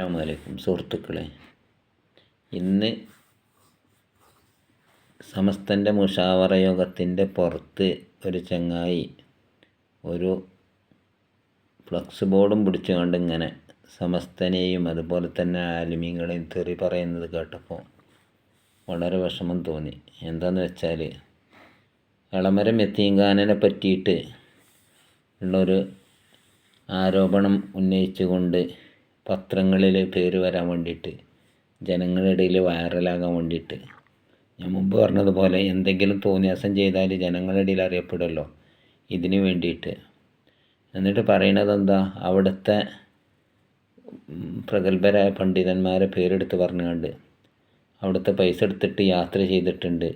അസ്സാം വലൈക്കും സുഹൃത്തുക്കളെ. ഇന്ന് സമസ്തന്റെ മുഷാവറ യോഗത്തിന്റെ പുറത്ത് ഒരു ചങ്ങായി ഒരു ഫ്ലക്സ് ബോർഡും പിടിച്ചുകൊണ്ട് ഇങ്ങനെ സമസ്തനെയും അതുപോലെ തന്നെ ആലിമീങ്ങളെയും തെറി പറയുന്നത് കേട്ടപ്പോൾ വളരെ വിഷമം തോന്നി. എന്താണെന്ന് വെച്ചാൽ എളമരം എത്തിയങ്കാനനെ പറ്റിയിട്ട് ഉള്ളൊരു ആരോപണം ഉന്നയിച്ചുകൊണ്ട് പത്രങ്ങളിൽ പേര് വരാൻ വേണ്ടിയിട്ട് ജനങ്ങളുടെ ഇടയിൽ വൈറലാകാൻ വേണ്ടിയിട്ട്. ഞാൻ മുമ്പ് പറഞ്ഞതുപോലെ എന്തെങ്കിലും തോന്നിയാസം ചെയ്താൽ ജനങ്ങളുടെ ഇടയിൽ അറിയപ്പെടുമല്ലോ. ഇതിന് വേണ്ടിയിട്ട്. എന്നിട്ട് പറയണത് എന്താ? അവിടുത്തെ പ്രഗത്ഭരായ പണ്ഡിതന്മാരെ പേരെടുത്ത് പറഞ്ഞുകൊണ്ട് അവിടുത്തെ പൈസ എടുത്തിട്ട് യാത്ര ചെയ്തിട്ടുണ്ട്.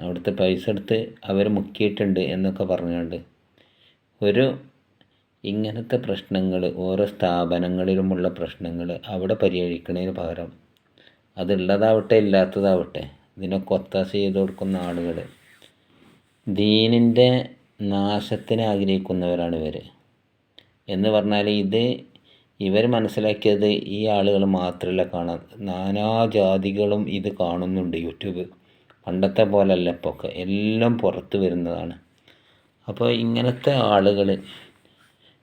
അവിടുത്തെ പൈസ എടുത്ത് അവർ മുക്കിയിട്ടുണ്ട് എന്നൊക്കെ പറഞ്ഞുകൊണ്ട്. ഒരു ഇങ്ങനത്തെ പ്രശ്നങ്ങൾ ഓരോ സ്ഥാപനങ്ങളിലുമുള്ള പ്രശ്നങ്ങൾ അവിടെ പരിഹരിക്കുന്നതിന് പകരം. അതുള്ളതാവട്ടെ ഇല്ലാത്തതാവട്ടെ ഇതിനൊക്കെ ഒത്താശ ചെയ്ത് കൊടുക്കുന്ന ആളുകൾ ദീനിന്റെ നാശത്തിന് ആഗ്രഹിക്കുന്നവരാണ് ഇവർ എന്ന് പറഞ്ഞാൽ ഇത് ഇവർ മനസ്സിലാക്കിയത് ഈ ആളുകൾ മാത്രമല്ല കാണാൻ നാനാ ജാതികളും ഇത് കാണുന്നുണ്ട് യൂട്യൂബ്. പണ്ടത്തെ പോലല്ല ഇപ്പോൾ ഒക്കെ എല്ലാം പുറത്ത് വരുന്നതാണ്. അപ്പോൾ ഇങ്ങനത്തെ ആളുകൾ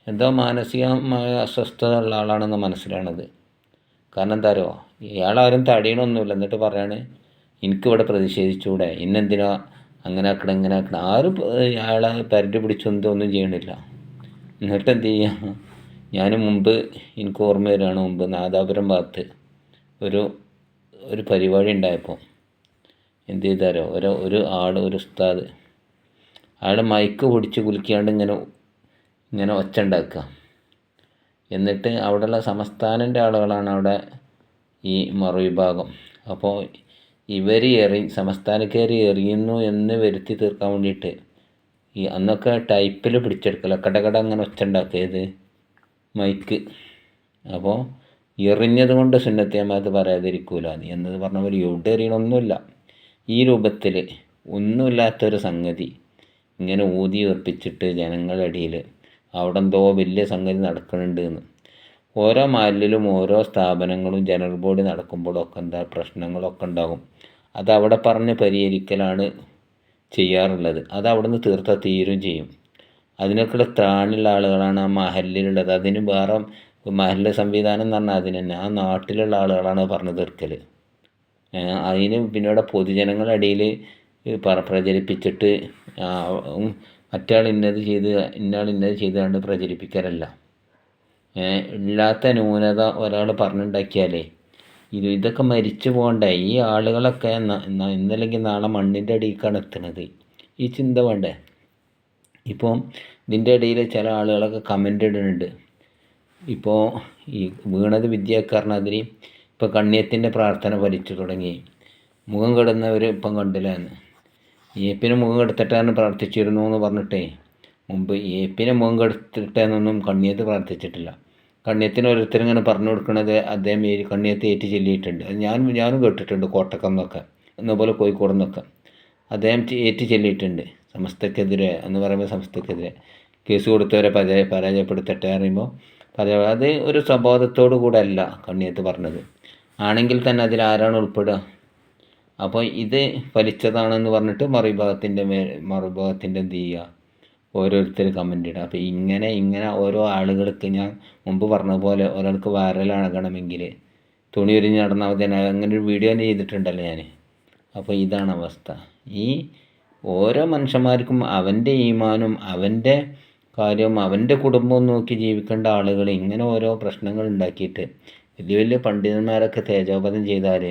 എന്തോ മാനസികമായ അസ്വസ്ഥത ഉള്ള ആളാണെന്ന് മനസ്സിലാണത്. കാരണം എന്താ അറിയോ ഇയാളാരും തടയണമൊന്നുമില്ല എന്നിട്ട് പറയാണ് എനിക്കിവിടെ പ്രതിഷേധിച്ചുകൂടെ ഇന്നെന്തിനാ അങ്ങനെ ആക്കണം ഇങ്ങനെ ആക്കണം? ആരും അയാളെ പരട്ടി പിടിച്ചൊന്നും ഒന്നും ചെയ്യണില്ല. എന്നിട്ട് എന്ത് ചെയ്യുക ഞാൻ മുമ്പ് എനിക്ക് ഓർമ്മ വരികയാണ് മുമ്പ് നാദാപുരം ഭാഗത്ത് ഒരു ഒരു പരിപാടി ഉണ്ടായപ്പോൾ. എന്ത് ചെയ്താരോ ഒരു ഒരു ആൾ ഒരു ഉസ്താദ്. അയാൾ മയക്ക് പൊടിച്ച് കുലുക്കിയാണ്ട് ഇങ്ങനെ ഇങ്ങനെ ഒച്ച ഉണ്ടാക്കുക. എന്നിട്ട് അവിടെയുള്ള സംസ്ഥാനന്റെ ആളുകളാണ് അവിടെ ഈ മറുവിഭാഗം അപ്പോൾ ഇവർ എറി സംസ്ഥാനക്കാർ എറിയുന്നു എന്ന് വരുത്തി തീർക്കാൻ വേണ്ടിയിട്ട് ഈ അന്നൊക്കെ ടൈപ്പിൽ പിടിച്ചെടുക്കല കടകട അങ്ങനെ ഒച്ച ഇത് മൈക്ക്. അപ്പോൾ എറിഞ്ഞത് കൊണ്ട് സുന്നത്തിയമ്മത് പറയാതിരിക്കൂല. എന്നത് പറഞ്ഞ പോലെ എവിടെ എറിയണമൊന്നുമില്ല ഈ രൂപത്തിൽ ഒന്നുമില്ലാത്തൊരു സംഗതി ഇങ്ങനെ ഊതി ഉറപ്പിച്ചിട്ട് ജനങ്ങളുടെ ഇടയിൽ അവിടെ എന്തോ വലിയ സംഗതി നടക്കുന്നുണ്ട് എന്ന് ഓരോ മാലിലും ഓരോ സ്ഥാപനങ്ങളും ജനറൽ ബോഡി നടക്കുമ്പോഴൊക്കെ എന്താ പ്രശ്നങ്ങളൊക്കെ ഉണ്ടാകും. അത് അവിടെ പറഞ്ഞ് പരിഹരിക്കലാണ് ചെയ്യാറുള്ളത്. അത് അവിടെ നിന്ന് തീർത്താൽ തീരും ചെയ്യും. അതിനൊക്കെയുള്ള ത്രാണുള്ള ആളുകളാണ് ആ മഹലിലുള്ളത്. അതിന് വേറെ മഹലിലെ സംവിധാനം എന്ന് പറഞ്ഞാൽ അതിന് തന്നെ. ആ നാട്ടിലുള്ള ആളുകളാണ് പറഞ്ഞു തീർക്കൽ അതിന് പിന്നീട് പൊതുജനങ്ങളുടെ ഇടയിൽ പ്രചരിപ്പിച്ചിട്ട് മറ്റാൾ ഇന്നത് ചെയ്ത് ഇന്നാൾ ഇന്നത് ചെയ്താണ്ട് പ്രചരിപ്പിക്കലല്ല. ഇല്ലാത്ത ന്യൂനത ഒരാൾ പറഞ്ഞുണ്ടാക്കിയാലേ ഇത് ഇതൊക്കെ മരിച്ചു പോകണ്ടേ? ഈ ആളുകളൊക്കെ ഇന്നല്ലെങ്കിൽ നാളെ മണ്ണിന്റെ അടിയിലേക്കാണ് എത്തുന്നത്. ഈ ചിന്ത വേണ്ടേ? ഇപ്പോൾ ഇതിന്റെ ഇടയിൽ ചില ആളുകളൊക്കെ കമന്റ് ഇടുന്നുണ്ട്. ഇപ്പോൾ ഈ വീണത് വിദ്യക്കാരനതിരി ഇപ്പോൾ കണ്ണിയത്തിന്റെ പ്രാർത്ഥന ഫലിച്ചു തുടങ്ങി. മുഖം കെടുന്നവർ ഇപ്പം കണ്ടില്ലാന്ന് ഏപ്പിന് മുഖം കെടുത്തിട്ടാണ് പ്രാർത്ഥിച്ചിരുന്നു എന്ന് പറഞ്ഞിട്ടേ. മുമ്പ് ഏപ്പിന് മുഖം കെടുത്തിട്ടെന്നൊന്നും കണ്ണിയത്ത് പ്രാർത്ഥിച്ചിട്ടില്ല. കണ്ണിയത്തിന് ഓരോരുത്തരും ഇങ്ങനെ പറഞ്ഞു കൊടുക്കുന്നത് അദ്ദേഹം ഈ കണ്ണിയത്ത് ഏറ്റ് ചെല്ലിയിട്ടുണ്ട്. അത് ഞാൻ ഞാനും കേട്ടിട്ടുണ്ട് കോട്ടക്കം എന്നൊക്കെ എന്നപോലെ കോഴിക്കോട് നിന്നൊക്കെ അദ്ദേഹം ഏറ്റ് ചെല്ലിയിട്ടുണ്ട്. സമസ്തക്കെതിരെ എന്ന് പറയുമ്പോൾ സമസ്തക്കെതിരെ കേസ് കൊടുത്തവരെ പരാജയ പരാജയപ്പെടുത്തട്ടെ പറയുമ്പോൾ പരാജയ അത് ഒരു സ്വബോധത്തോടു കൂടെ അല്ല കണ്ണിയത്ത് പറഞ്ഞത്. ആണെങ്കിൽ തന്നെ അതിൽ ആരാണ് ഉൾപ്പെടുക? അപ്പോൾ ഇത് ഫലിച്ചതാണെന്ന് പറഞ്ഞിട്ട് മറുഭാഗത്തിന്റെ മേ മറുഭാഗത്തിന്റെ എന്ത് ചെയ്യുക? ഓരോരുത്തർ കമന്റ് ഇടുക. അപ്പോൾ ഇങ്ങനെ ഇങ്ങനെ ഓരോ ആളുകൾക്ക് ഞാൻ മുമ്പ് പറഞ്ഞതുപോലെ പോലെ ഒരാൾക്ക് വൈറലാകണമെങ്കിൽ തുണി ഉരിഞ്ഞ് നടന്നാൽ മതി. അങ്ങനെ ഒരു വീഡിയോ ചെയ്തിട്ടുണ്ടല്ലോ ഞാൻ അപ്പോൾ ഇതാണ് അവസ്ഥ. ഈ ഓരോ മനുഷ്യന്മാർക്കും അവന്റെ ഈമാനും അവന്റെ കാര്യവും അവന്റെ കുടുംബവും നോക്കി ജീവിക്കേണ്ട ആളുകൾ ഇങ്ങനെ ഓരോ പ്രശ്നങ്ങൾ ഉണ്ടാക്കിയിട്ട് വലിയ വലിയ പണ്ഡിതന്മാരൊക്കെ തേജോപതം ചെയ്താൽ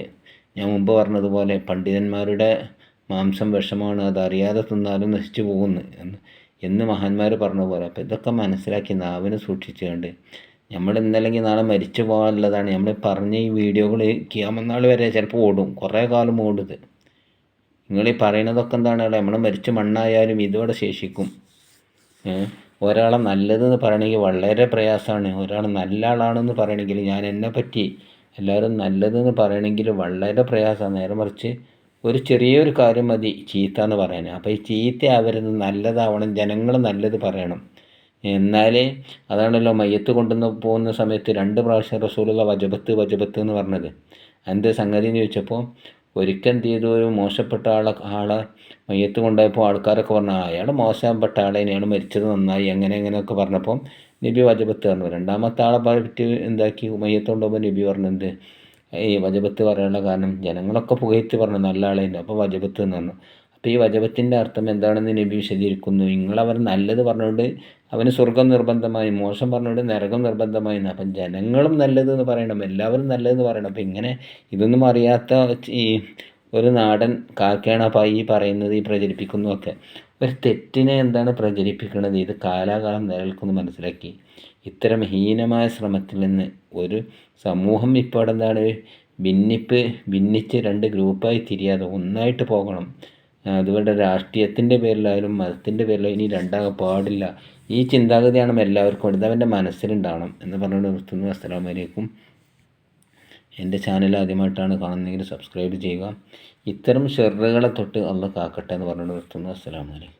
ഞാൻ മുമ്പ് പറഞ്ഞതുപോലെ പണ്ഡിതന്മാരുടെ മാംസം വിഷമാണ് അതറിയാതെ തിന്നാലും നശിച്ചു പോകുന്നു എന്ന്. എന്ന് മഹാന്മാർ പറഞ്ഞ പോലെ അപ്പോൾ ഇതൊക്കെ മനസ്സിലാക്കി നാവിനെ സൂക്ഷിച്ചുകൊണ്ട് നമ്മൾ ഇന്നല്ലെങ്കിൽ നാളെ മരിച്ചു പോകാനുള്ളതാണ്. നമ്മൾ പറഞ്ഞ ഈ വീഡിയോകൾ കിയാമന്നാൾ വരെ ചിലപ്പോൾ ഓടും. കുറേ കാലം ഓടുത് നിങ്ങൾ ഈ പറയുന്നതൊക്കെ എന്താണ്? നമ്മൾ മരിച്ച് മണ്ണായാലും ഇതോടെ ശേഷിക്കും. ഒരാളെ നല്ലതെന്ന് പറയണമെങ്കിൽ വളരെ പ്രയാസമാണ്. ഒരാൾ നല്ല ആളാണെന്ന് പറയണമെങ്കിൽ ഞാൻ എന്നെ പറ്റി എല്ലാവരും നല്ലതെന്ന് പറയണമെങ്കിൽ വളരെ പ്രയാസമാണ്. നേരെ മറിച്ച് ഒരു ചെറിയൊരു കാര്യം മതി ചീത്ത എന്ന് പറയാൻ. അപ്പോൾ ഈ ചീത്ത ആവരുത് നല്ലതാവണം ജനങ്ങൾ നല്ലത് പറയണം. എന്നാലേ അതാണല്ലോ മയ്യത്ത് കൊണ്ടുവന്ന് പോകുന്ന സമയത്ത് രണ്ട് പ്രാവശ്യം റസൂലുള്ള വജബത്ത് വജബത്ത് എന്ന് പറഞ്ഞത്. എന്ത് സംഗതി എന്ന് ചോദിച്ചപ്പോൾ ഒരിക്കൽ എന്ത് ചെയ്തു? ഒരു മോശപ്പെട്ട ആളെ ആളെ മയ്യത്ത് കൊണ്ടുപോയപ്പോൾ ആൾക്കാരൊക്കെ പറഞ്ഞു അയാൾ മോശപ്പെട്ട ആളെ ഇനിയാണ് മരിച്ചത് നന്നായി അങ്ങനെ അങ്ങനെയൊക്കെ പറഞ്ഞപ്പം നബി വജബത്ത് പറഞ്ഞു. രണ്ടാമത്തെ ആളെ പറ്റി എന്താക്കി? ഉമയ്യത്തോണ്ടോ നബി പറഞ്ഞത് ഈ വജബത്ത് പറയാനുള്ള കാരണം ജനങ്ങളൊക്കെ പുകയത്ത് പറഞ്ഞു നല്ല ആളേന്റെ. അപ്പോൾ വജബത്ത് എന്ന് പറഞ്ഞു. അപ്പോൾ ഈ വജബത്തിന്റെ അർത്ഥം എന്താണെന്ന് നബി വിശദീകരിക്കുന്നു. നിങ്ങളവർ നല്ലത് പറഞ്ഞുകൊണ്ട് അവന് സ്വർഗം നിർബന്ധമായി മോശം പറഞ്ഞുകൊണ്ട് നരകം നിർബന്ധമായി അപ്പം ജനങ്ങളും നല്ലത് എന്ന് പറയണം എല്ലാവരും നല്ലതെന്ന് പറയണം. അപ്പം ഇങ്ങനെ ഇതൊന്നും അറിയാത്ത ഈ ഒരു നാടൻ കാക്കയാണ് അപ്പം ഈ പറയുന്നത് ഈ പ്രചരിപ്പിക്കുന്നതൊക്കെ. ഒരു തെറ്റിനെ എന്താണ് പ്രചരിപ്പിക്കുന്നത്? ഇത് കാലാകാലം നിലനിൽക്കുന്ന മനസ്സിലാക്കി. ഇത്തരം ഹീനമായ ശ്രമത്തിൽ നിന്ന് ഒരു സമൂഹം ഇപ്പോൾ എന്താണ്? ഭിന്നിപ്പ് ഭിന്നിച്ച് രണ്ട് ഗ്രൂപ്പായി തിരിയാതെ ഒന്നായിട്ട് പോകണം. അതുകൊണ്ട് രാഷ്ട്രീയത്തിന്റെ പേരിലായാലും മതത്തിന്റെ പേരിലായാലും ഇനി രണ്ടാകാൻ പാടില്ല. ഈ ചിന്താഗതിയാണ് എല്ലാവർക്കും ഇതവന്റെ മനസ്സിലുണ്ടാവണം എന്ന് പറഞ്ഞുകൊണ്ട് നിർത്തുന്നു. അസ്സലാമു അലൈക്കും. എന്റെ ചാനൽ ആദ്യമായിട്ടാണ് കാണുന്നതെങ്കിൽ സബ്സ്ക്രൈബ് ചെയ്യുക. ഇത്തരം ഷെറുകളെ തൊട്ട് അള്ള കാക്കട്ടെ എന്ന് പറഞ്ഞുകൊണ്ട് നിർത്തുന്നു. അസ്സലാമു അലൈക്കും.